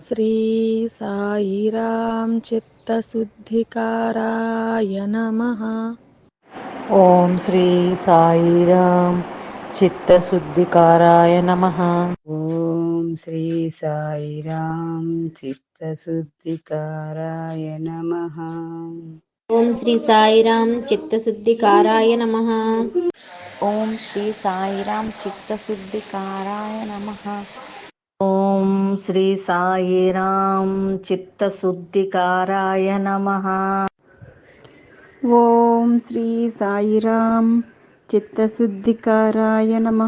श्री साईराम चित्तशुद्धिकाराय नमः ॐ श्री साईराम चित्तशुद्धिकाराय नमः ॐ श्री साईराम चित्तशुद्धिकाराय नमः ॐ श्री साईराम चित्तशुद्धिकाराय नमः ॐ श्री साईराम चित्तशुद्धिकाराय नमः శ్రీ సాయిరామ్ చిత్తశుద్ధికారాయ నమ. ఓం శ్రీ సాయిరాం చిత్తశుద్ధికారాయ నమ.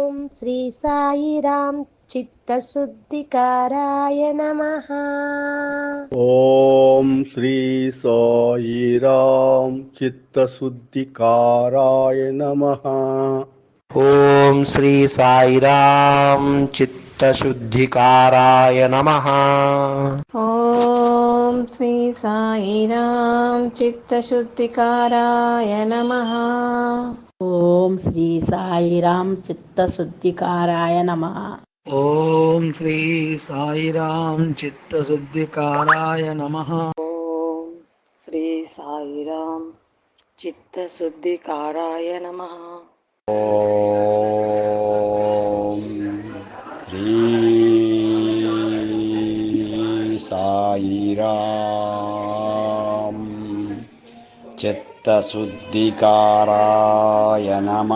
ఓం శ్రీ సాయిరాం చిత్తశుద్ధికారాయ నమ. ఓం శ్రీ సాయిరాం చిత్తశుద్ధికారాయ నమ. ఓం శ్రీ సాయిరాం चित्तशुद्धिकाराय नमः ॐ श्री साईराम चित्तशुद्धिकाराय नमः ॐ श्री साईराम चित्तशुद्धिकाराय नमः ॐ श्री साईराम चित्तशुद्धिकाराय नमः ॐ श्री साईराम चित्तशुद्धिकाराय नमः ॐ చిత్తశుద్ధికారాయ నమ.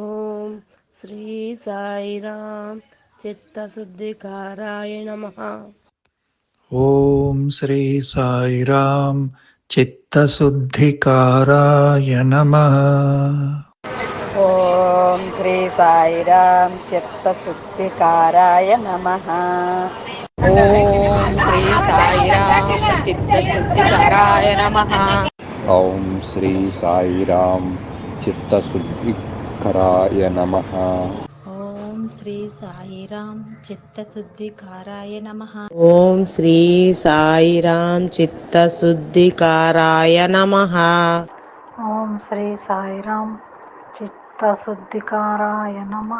ఓం శ్రీ సాయిరాం చిత్తశుద్ధికారాయ నమ. ఓం శ్రీ సాయిరాం చిత్తశుద్ధికారాయ నమ. ఓం శ్రీ సాయిరామ్ చిత్తశుద్ధికారాయ నమ. ఓం శ్రీ సాయిరాం చిత్తశుద్ధికారాయ నమ ఓం శ్రీ సాయిరాం చిత్తశుద్ధికరాయ నమ ఓం శ్రీ సాయిరాం చిత్తశుద్ధికారాయ నమ ఓం శ్రీ సాయిరామ్ చిత్తశుద్ధికారాయ నమ ఓం శ్రీ సాయిరాం చిత్తశుద్ధికారాయ నమ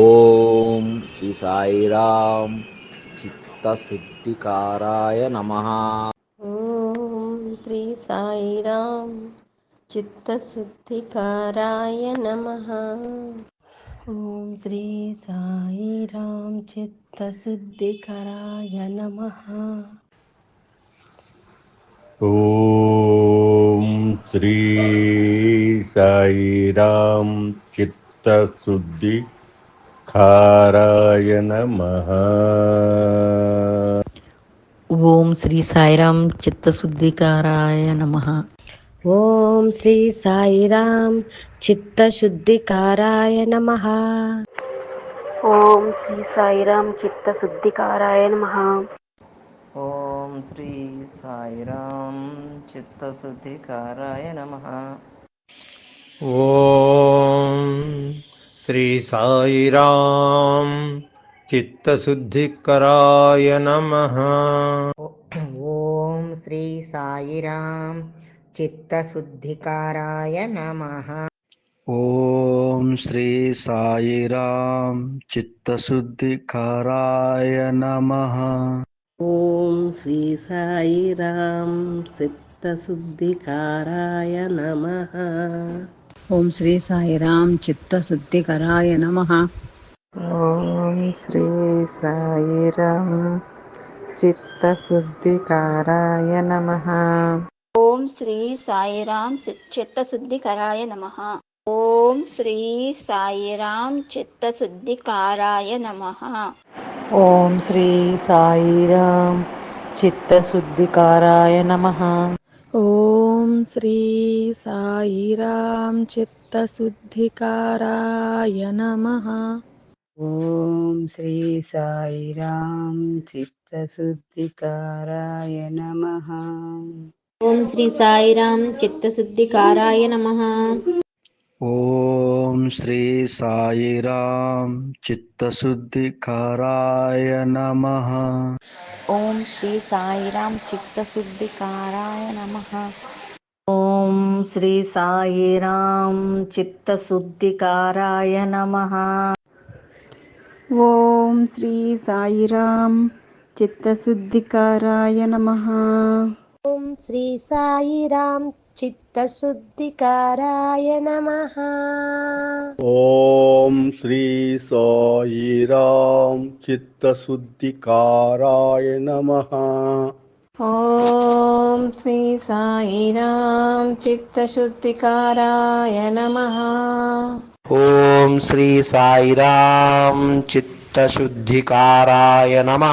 ఓం శ్రీ चित्तशुद्धिकाराय नमः। ॐ श्री साईराम चित्तशुद्धिकाराय नमः। ॐ श्री साईराम चित्तशुद्धिकाराय नमः। ॐ श्री साईराम चित्तशुद्धि చిత్తశుద్ధికారాయ నమ. ఓం శ్రీ సాయిరాం చిత్తశుద్ధికారాయ నమ. ఓం శ్రీ సాయిరాం చిత్తశుద్ధికారాయ నమ. ఓం శ్రీ సాయిరాం చిత్తశుద్ధికారాయ నమ. ఓం శ్రీ సాయిరామ్ చిత్తశుద్ధికారాయ నమ. ఓం శ్రీ సాయిరాం చిత్తశుద్ధికరాయ నమ ఓం శ్రీ సాయిరామ్ చిత్తశుద్ధికారాయ నమ ఓం శ్రీ సాయిరాం చిత్తశుద్ధికరాయ నమ ఓం శ్రీ సాయిరామ్ చిత్తశుద్ధికారాయ నమ ఓం శ్రీ సాయిరాం చిత్తశుద్ధికరాయ నమ. ఓం శ్రీ సాయిరామ్ చిత్తశుద్ధికారాయ నమ. ఓం శ్రీ సాయిరాం చిత్తశుద్ధికరాయ నమ. ఓం శ్రీ సాయిరాం చిత్తశుద్ధికారాయ నమ. ఓం శ్రీ సాయిరామ్ చిత్తశుద్ధికారాయ నమ. ఓం శ్రీ సాయిరాం చిత్తశుద్ధికారాయ నమ. ఓం శ్రీ సాయిరాం చిత్తశుద్ధికారాయ నమ. ఓం శ్రీ సాయిరాం చిత్తశుద్ధికారాయ నమ. ఓం శ్రీ సాయిరాం చిత్తశుద్ధికరాయ నమ. ఓం శ్రీ సాయిరామ్ చిత్తశుద్ధికారాయ నమ. ఓం శ్రీ సాయిరామ్ చిత్తశుద్ధికారాయ నమ. ఓం ఓం శ్రీ సాయిరామ్ చిత్తశుద్ధికారాయ నమ. ఓం శ్రీ సాయిరామ్ చిత్తశుద్ధికారాయ నమ ఓం శ్రీ సాయిరాం చిత్తశుద్ధికారాయ నమ ఓం శ్రీ సాయిరామ్ చిత్తశుద్ధికారాయ నమ ఓం శ్రీ సాయిరాం చిత్తశుద్ధికారాయ నమ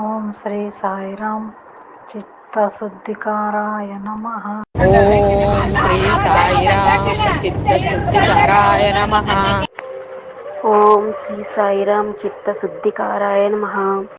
ఓం శ్రీ సాయిరాం చిత్తశుద్ధికారాయ నమ. ఓం శ్రీ సాయిరామ్ చిత్తశుద్ధికరాయ నమ. ఓం శ్రీ సాయిరామ్ చిత్తశుద్ధికారాయ నమ.